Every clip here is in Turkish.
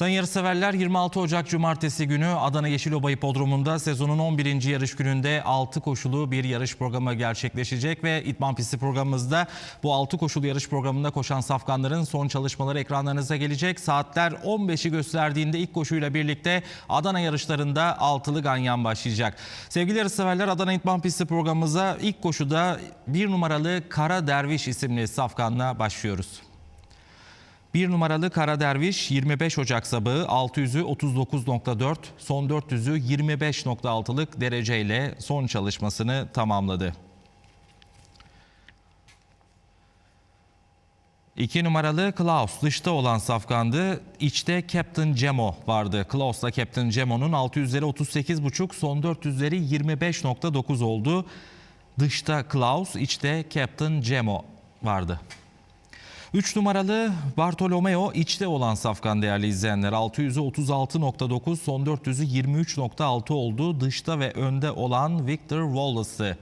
Sayın yarışseverler 26 Ocak Cumartesi günü Adana Yeşilova Hipodromu'nda sezonun 11. yarış gününde 6 koşulu bir yarış programı gerçekleşecek ve İtman Pisti programımızda bu 6 koşulu yarış programında koşan safkanların son çalışmaları ekranlarınıza gelecek. Saatler 15'i gösterdiğinde ilk koşuyla birlikte Adana yarışlarında altılı ganyan başlayacak. Sevgili yarışseverler Adana İtman Pisti programımıza ilk koşuda bir numaralı Kara Derviş isimli safkanla başlıyoruz. Bir numaralı Kara Derviş 25 Ocak sabahı 600'ü 39.4, son 400'ü 25.6'lık dereceyle son çalışmasını tamamladı. 2 numaralı Klaus dışta olan safkandı. İçte Captain Cemo vardı. Klaus'la Captain Cemo'nun 600'leri 38.5, son 400'leri 25.9 oldu. Dışta Klaus, içte Captain Cemo vardı. 3 numaralı Bartolomeo içte olan safkan değerli izleyenler. 600'ü 36.9 son 400'ü 23.6 oldu. Dışta ve önde olan Victor Wallace'ı.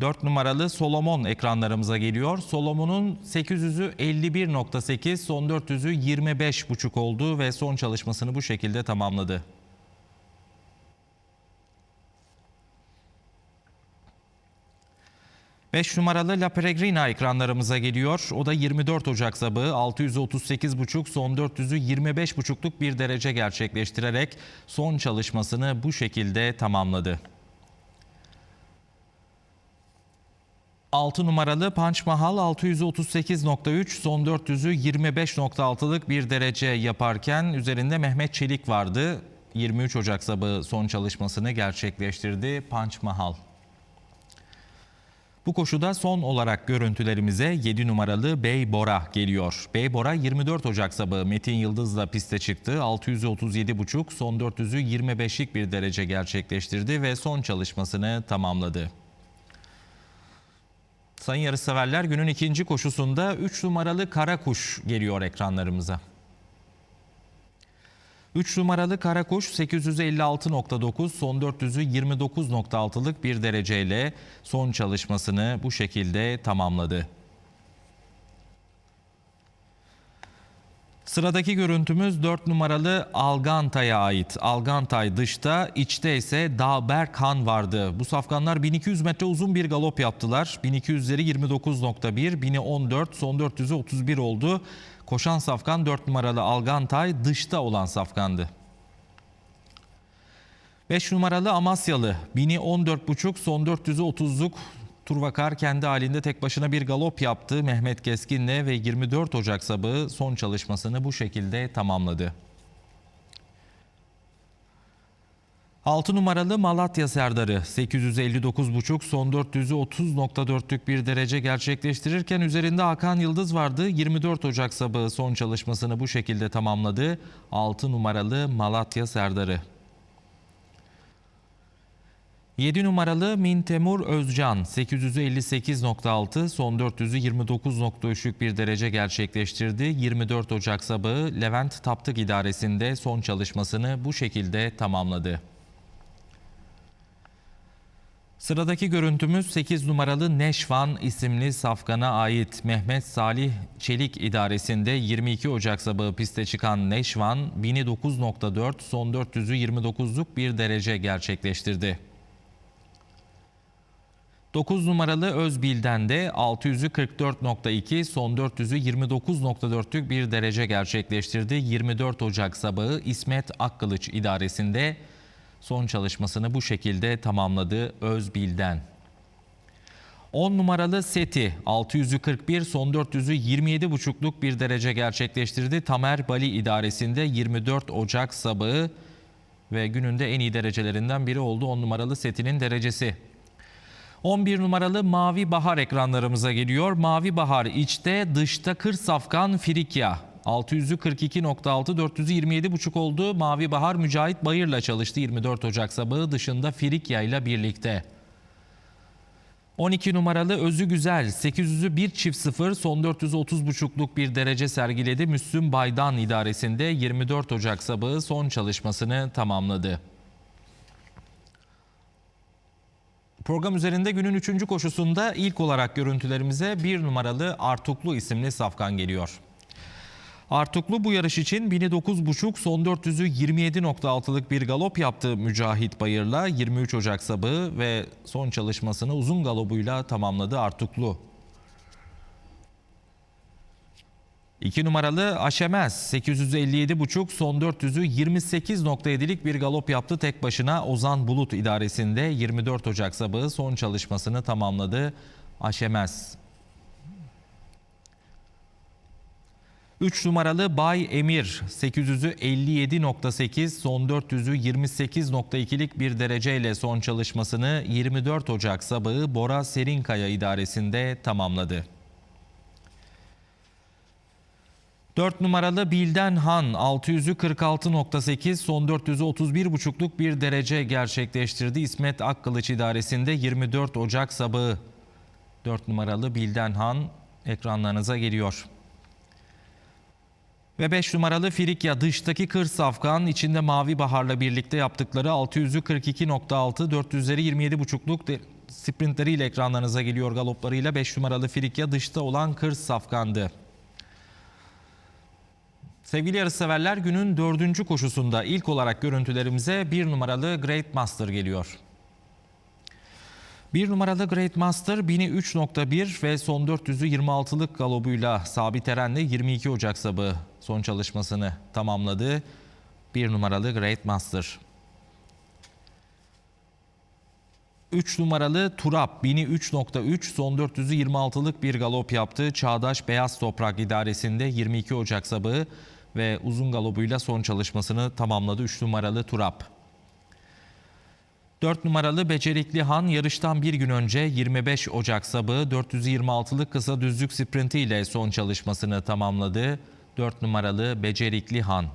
4 numaralı Solomon ekranlarımıza geliyor. Solomon'un 800'ü 51.8 son 400'ü 25.5 oldu ve son çalışmasını bu şekilde tamamladı. Beş numaralı La Peregrina ekranlarımıza geliyor. O da 24 Ocak sabahı 638,5 son 400'ü 25,5'luk bir derece gerçekleştirerek son çalışmasını bu şekilde tamamladı. 6 numaralı Punch Mahal 638.3 son 400'ü 25.6'lık bir derece yaparken üzerinde Mehmet Çelik vardı. 23 Ocak sabahı son çalışmasını gerçekleştirdi Punch Mahal. Bu koşuda son olarak görüntülerimize 7 numaralı Bey Bora geliyor. Bey Bora 24 Ocak sabahı Metin Yıldız'la piste çıktı. 637,5 son 400'ü 25'lik bir derece gerçekleştirdi ve son çalışmasını tamamladı. Sayın yarışseverler günün ikinci koşusunda 3 numaralı Karakuş geliyor ekranlarımıza. 3 numaralı Karakuş 856.9 son 400'ü 29.6'lık bir dereceyle son çalışmasını bu şekilde tamamladı. Sıradaki görüntümüz 4 numaralı Algantay'a ait. Algantay dışta, içte ise Dağberk vardı. Bu safkanlar 1200 metre uzun bir galop yaptılar. 1200'leri 29.1, 1000'i 14, son 400'ü 31 oldu. Koşan safkan 4 numaralı Algantay dışta olan safkandı. 5 numaralı Amasyalı 1000'i 14.5 son 400'ü 30'luk Turvakar kendi halinde tek başına bir galop yaptı Mehmet Keskin'le ve 24 Ocak sabahı son çalışmasını bu şekilde tamamladı. 6 numaralı Malatya Serdarı 859,5 son 400'ü 30.4'lük bir derece gerçekleştirirken üzerinde Hakan Yıldız vardı. 24 Ocak sabahı son çalışmasını bu şekilde tamamladı. 6 numaralı Malatya Serdarı. 7 numaralı Mintemur Özcan 858.6 son 400'ü 29.3'lük bir derece gerçekleştirdi. 24 Ocak sabahı Levent Taptık idaresinde son çalışmasını bu şekilde tamamladı. Sıradaki görüntümüz 8 numaralı Neşvan isimli safkana ait Mehmet Salih Çelik idaresinde 22 Ocak sabahı piste çıkan Neşvan 1000'i 9.4 son 400'ü 29'luk bir derece gerçekleştirdi. 9 numaralı Özbil'den de 600'ü 44.2 son 400'ü 29.4'lük bir derece gerçekleştirdi. 24 Ocak sabahı İsmet Akkılıç idaresinde son çalışmasını bu şekilde tamamladı Özbil'den. 10 numaralı Seti 600'ü 41 son 400'ü 27.5'luk bir derece gerçekleştirdi. Tamer Bali idaresinde 24 Ocak sabahı ve gününde en iyi derecelerinden biri oldu 10 numaralı Seti'nin derecesi. 11 numaralı Mavi Bahar ekranlarımıza geliyor. Mavi Bahar içte dışta kır safkan Frikya. 600'ü 42.6 400'ü 27.5 oldu. Mavi Bahar Mücahit Bayır'la çalıştı 24 Ocak sabahı dışında Frikya ile birlikte. 12 numaralı Özü Güzel 800'ü 1 çift 0 son 430.5'luk bir derece sergiledi. Müslüm Baydan idaresinde 24 Ocak sabahı son çalışmasını tamamladı. Program üzerinde günün 3. koşusunda ilk olarak görüntülerimize bir numaralı Artuklu isimli safkan geliyor. Artuklu bu yarış için 1009.5 son 400'ü 27.6'lık bir galop yaptı Mücahit Bayır'la 23 Ocak sabahı ve son çalışmasını uzun galobuyla tamamladı Artuklu. 2 numaralı Aşemez 857.5 son 400'ü 28.7'lik bir galop yaptı tek başına Ozan Bulut idaresinde 24 Ocak sabahı son çalışmasını tamamladı Aşemez. 3 numaralı Bay Emir 800'ü 57.8 son 400'ü 28.2'lik bir dereceyle son çalışmasını 24 Ocak sabahı Bora Serinkaya idaresinde tamamladı. 4 numaralı Bilden Han 600'ü 46.8 son 400'ü 31.5'luk bir derece gerçekleştirdi. İsmet Akkılıç idaresinde 24 Ocak sabahı 4 numaralı Bilden Han ekranlarınıza geliyor. Ve 5 numaralı Frikya dıştaki kır safkan içinde Mavi Bahar'la birlikte yaptıkları 600'ü 42.6 400'leri 27.5'luk de- sprintleriyle ekranlarınıza geliyor galoplarıyla 5 numaralı Frikya dışta olan kır safkandı. Sevgili yarışseverler günün dördüncü koşusunda ilk olarak görüntülerimize bir numaralı Great Master geliyor. Bir numaralı Great Master 1000'i 3.1 ve son 400'ü 26'lık galobuyla Sabit Eren'le 22 Ocak sabahı son çalışmasını tamamladı. Bir numaralı Great Master. 3 numaralı Turap 1000'i 3.3 son 400'ü 26'lık bir galop yaptı. Çağdaş Beyaz Toprak idaresinde 22 Ocak sabahı ve uzun galobuyla son çalışmasını tamamladı 3 numaralı Turap. 4 numaralı Becerikli Han yarıştan bir gün önce 25 Ocak sabahı 426'lık kısa düzlük sprinti ile son çalışmasını tamamladı. 4 numaralı Becerikli Han.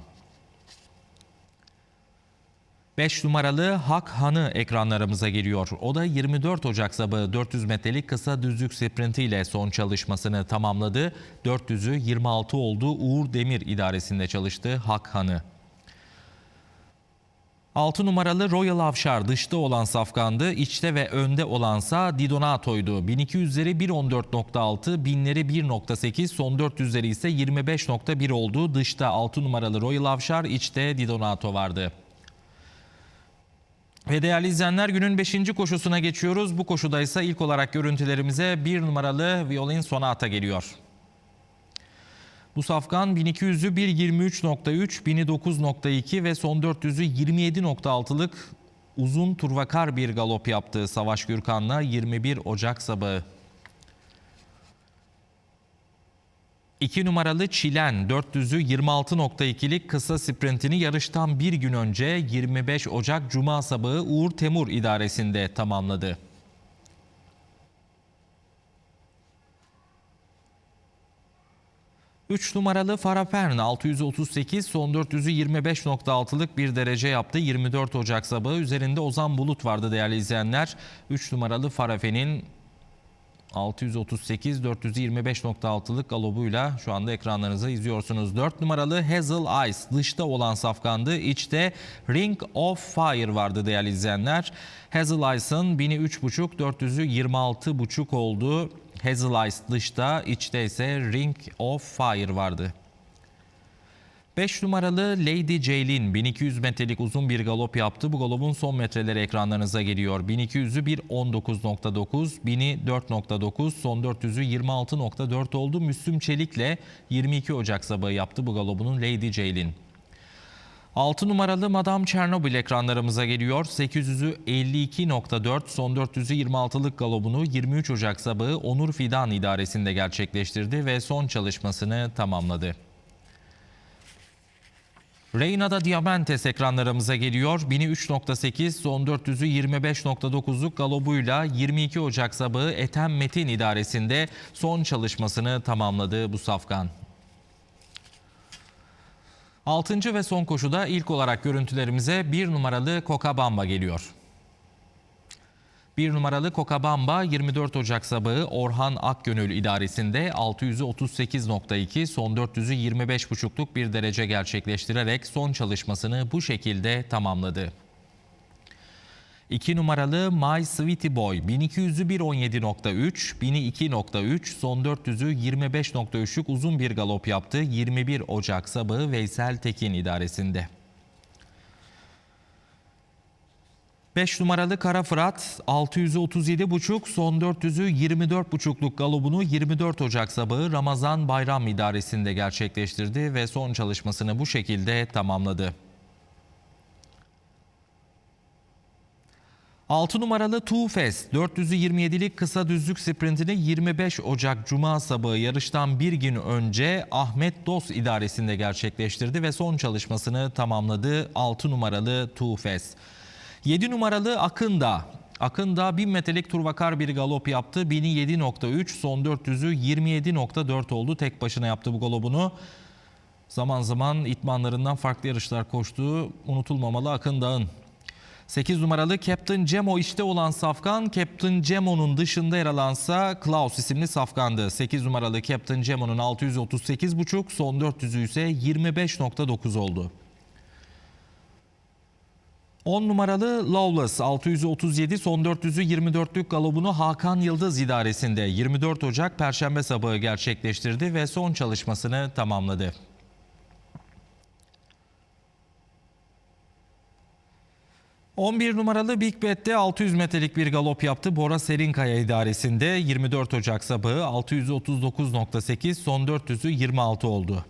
5 numaralı Hak Han'ı ekranlarımıza geliyor. O da 24 Ocak sabahı 400 metrelik kısa düzlük sprinti ile son çalışmasını tamamladı. 400'ü 26 oldu. Uğur Demir idaresinde çalıştı Hak Han'ı. 6 numaralı Royal Avşar dışta olan safkandı. içte ve önde olansa Didonato'ydu. 1200'leri 1.14.6, binleri 1.8, son 400'leri ise 25.1 oldu. Dışta 6 numaralı Royal Avşar, içte Didonato vardı. Ve değerli izleyenler günün 5. koşusuna geçiyoruz. Bu koşuda ise ilk olarak görüntülerimize 1 numaralı Violin Sonata geliyor. Bu safkan 1200'ü 1.23.3, 1000'i 9.2 ve son 400'ü 27.6'lık uzun turvakar bir galop yaptı Savaş Gürkan'la 21 Ocak sabahı. 2 numaralı Çilen 400'ü 26.2'lik kısa sprintini yarıştan bir gün önce 25 Ocak Cuma sabahı Uğur Temur idaresinde tamamladı. Üç numaralı Farapern 638 son 400'ü 25.6'lık bir derece yaptı. 24 Ocak sabahı üzerinde Ozan Bulut vardı değerli izleyenler. 3 numaralı Farafen'in 638 425.6'lık galobuyla şu anda ekranlarınızda izliyorsunuz. 4 numaralı Hazel Ice dışta olan safkandı. İçte Ring of Fire vardı değerli izleyenler. Hazel Ice'ın 1000'i 3.5 400'ü 26.5 oldu. Hazel Ice dışta, içte ise Ring of Fire vardı. 5 numaralı Lady Jaylin 1200 metrelik uzun bir galop yaptı. Bu galopun son metreleri ekranlarınıza geliyor. 1200'ü 1.19.9, 1000'i 4.9, son 400'ü 26.4 oldu. Müslüm Çelik'le 22 Ocak sabahı yaptı bu galopunun Lady Jaylin. 6 numaralı Madame Chernobyl ekranlarımıza geliyor. 800'ü 52.4, son 400'ü 26'lık galobunu 23 Ocak sabahı Onur Fidan idaresinde gerçekleştirdi ve son çalışmasını tamamladı. Reyna'da Diamantes ekranlarımıza geliyor. 1000'i 3.8, son 400'ü 25.9'luk galobuyla 22 Ocak sabahı Ethem Metin idaresinde son çalışmasını tamamladı bu safkan. 6. ve son koşuda ilk olarak görüntülerimize 1 numaralı Kokabamba geliyor. 1 numaralı Kokabamba 24 Ocak sabahı Orhan Akgönül idaresinde 600'ü 38.2 son 400'ü 25.5'luk bir derece gerçekleştirerek son çalışmasını bu şekilde tamamladı. 2 numaralı My Sweetie Boy 1200'ü 1.17.3, 1000'i 2.3, son 400'ü 25.3'lük uzun bir galop yaptı. 21 Ocak sabahı Veysel Tekin idaresinde. 5 numaralı Kara Fırat 600'ü 37,5 son 400'ü 24,5'luk galobunu 24 Ocak sabahı Ramazan Bayram idaresinde gerçekleştirdi ve son çalışmasını bu şekilde tamamladı. 6 numaralı Two Fest 427'lik kısa düzlük sprintini 25 Ocak Cuma sabahı yarıştan bir gün önce Ahmet Dos idaresinde gerçekleştirdi ve son çalışmasını tamamladı 6 numaralı Two Fest. 7 numaralı Akında. Akında 1000 metrelik turvakar bir galop yaptı. 1000'i 7.3, son 400'ü 27.4 oldu. Tek başına yaptı bu galopunu. Zaman zaman itmanlarından farklı yarışlar koştuğu unutulmamalı Akındağ'ın. 8 numaralı Captain Cemo işte olan Safkan, Captain Cemo'nun dışında yer alansa Klaus isimli Safkan'dı. 8 numaralı Captain Cemo'nun 638,5, son 400'ü ise 25.9 oldu. 10 numaralı Lawless 637 son 400'ü 24'lük galobunu Hakan Yıldız idaresinde 24 Ocak Perşembe sabahı gerçekleştirdi ve son çalışmasını tamamladı. ...11 numaralı Big Bet'te 600 metrelik bir galop yaptı. Bora Serinkaya idaresinde 24 Ocak sabahı 639.8 son 400'ü 26 oldu.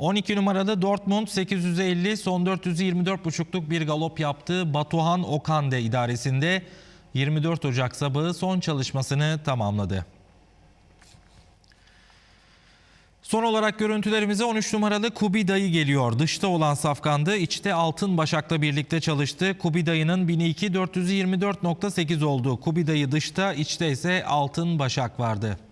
...12 numaralı Dortmund 850 son 424,5'luk bir galop yaptı. Batuhan Okande idaresinde 24 Ocak sabahı son çalışmasını tamamladı. Son olarak görüntülerimize 13 numaralı Kubi Dayı geliyor. Dışta olan Safkan'dı. içte Altın Başak'la birlikte çalıştı. Kubi Dayı'nın 1002 424.8 oldu. Kubi Dayı dışta, içte ise Altın Başak vardı.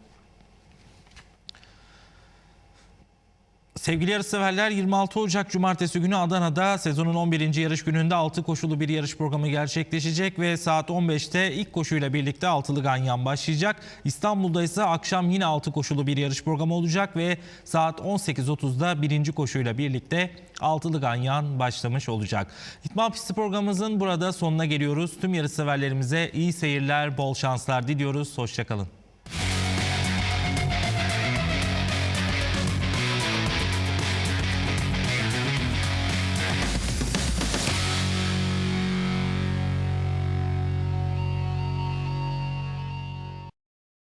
Sevgili yarışseverler 26 Ocak Cumartesi günü Adana'da sezonun 11. yarış gününde 6 koşulu bir yarış programı gerçekleşecek ve saat 15'te ilk koşuyla birlikte altılı ganyan başlayacak. İstanbul'da ise akşam yine 6 koşulu bir yarış programı olacak ve saat 18.30'da birinci koşuyla birlikte altılı ganyan başlamış olacak. İtman Pisti programımızın burada sonuna geliyoruz. Tüm yarışseverlerimize iyi seyirler, bol şanslar diliyoruz. Hoşçakalın.